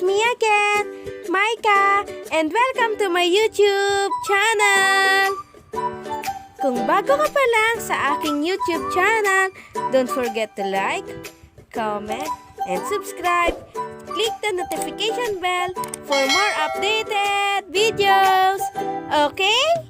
is me again, Maika, and welcome to my YouTube channel! Kung bago ka pa lang sa aking YouTube channel, don't forget to like, comment, and subscribe. Click the notification bell for more updated videos. Okay?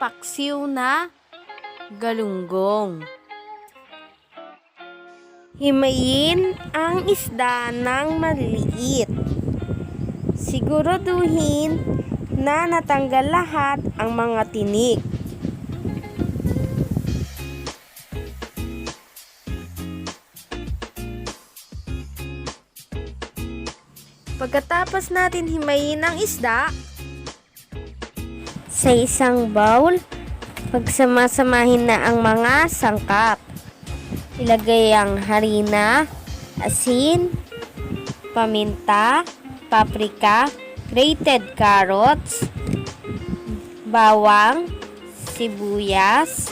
Paksiw na galunggong. Himayin ang isda ng maliliit. Siguraduhin na natanggal lahat ang mga tinik. Pagkatapos natin himayin ang isda, sa isang bowl, pagsamasamahin na ang mga sangkap. Ilagay ang harina, asin, paminta, paprika, grated carrots, bawang, sibuyas,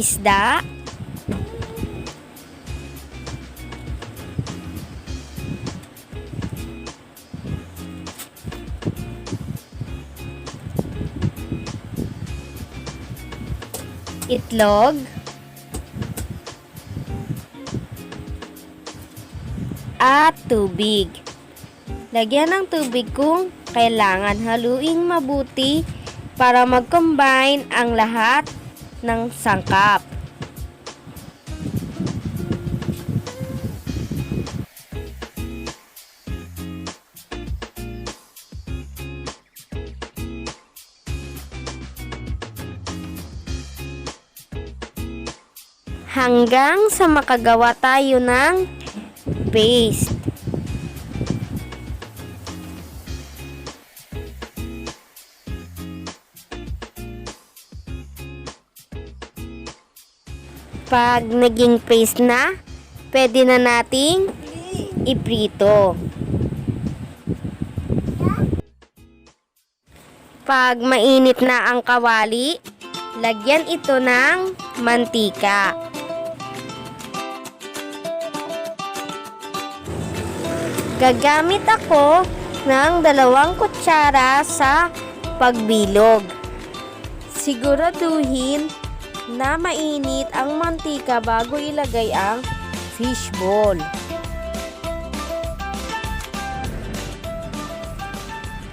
isda, itlog, at tubig. Lagyan ng tubig kung kailangan. Haluing mabuti para mag-combine ang lahat ng sangkap. Hanggang sa makagawa tayo ng paste. Pag naging paste na, pwede na nating iprito. Pag mainit na ang kawali, lagyan ito ng mantika. Gagamit ako ng dalawang kutsara sa pagbilog. Siguraduhin na mainit ang mantika bago ilagay ang fishball.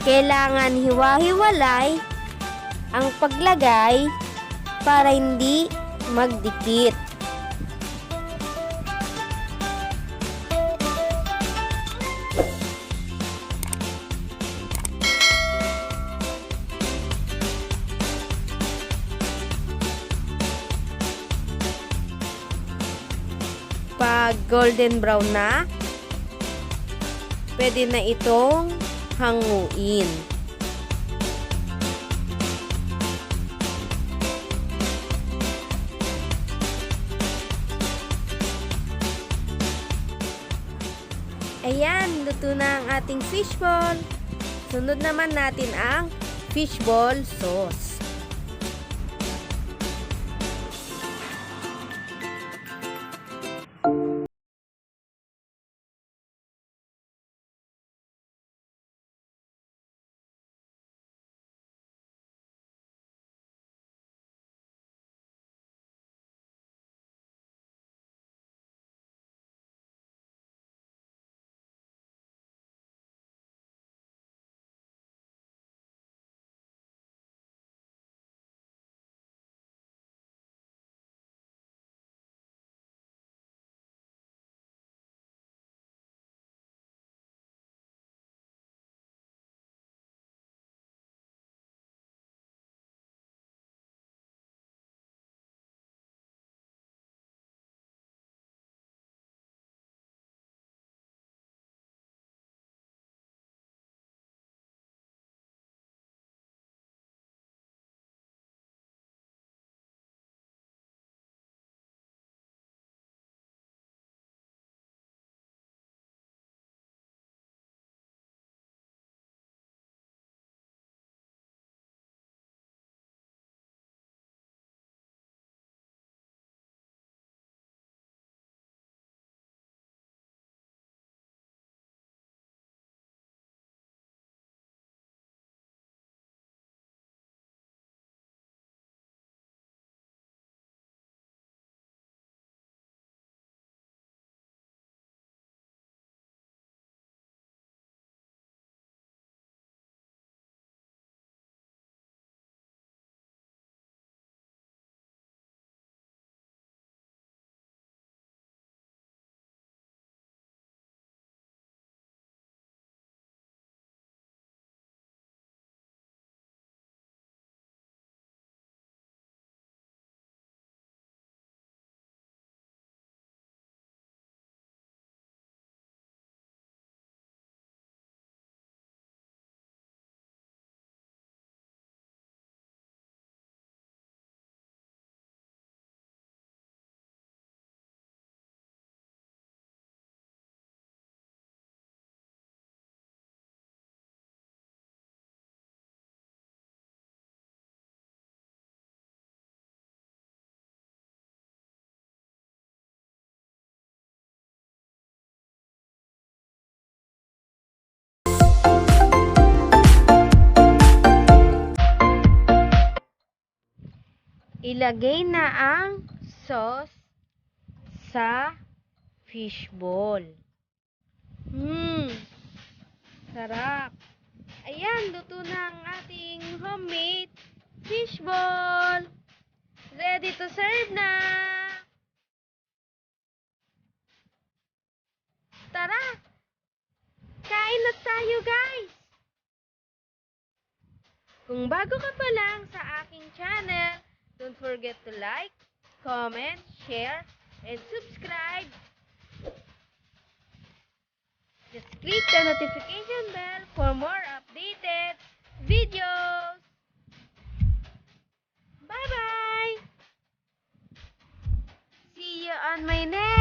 Kailangan hiwa-hiwalay ang paglagay para hindi magdikit. Pag golden brown na, pwede na itong hanguin. Ayan, luto na ang ating fishball. Sunod naman natin ang fishball sauce. Ilagay na ang sauce sa fishball. Mmm, sarap. Ayan, luto na ang ating homemade fishball. Ready to serve na. Tara, kain na tayo guys. Kung bago ka pa lang sa aking channel, don't forget to like, comment, share, and subscribe. Just click the notification bell for more updated videos. Bye-bye! See you on my next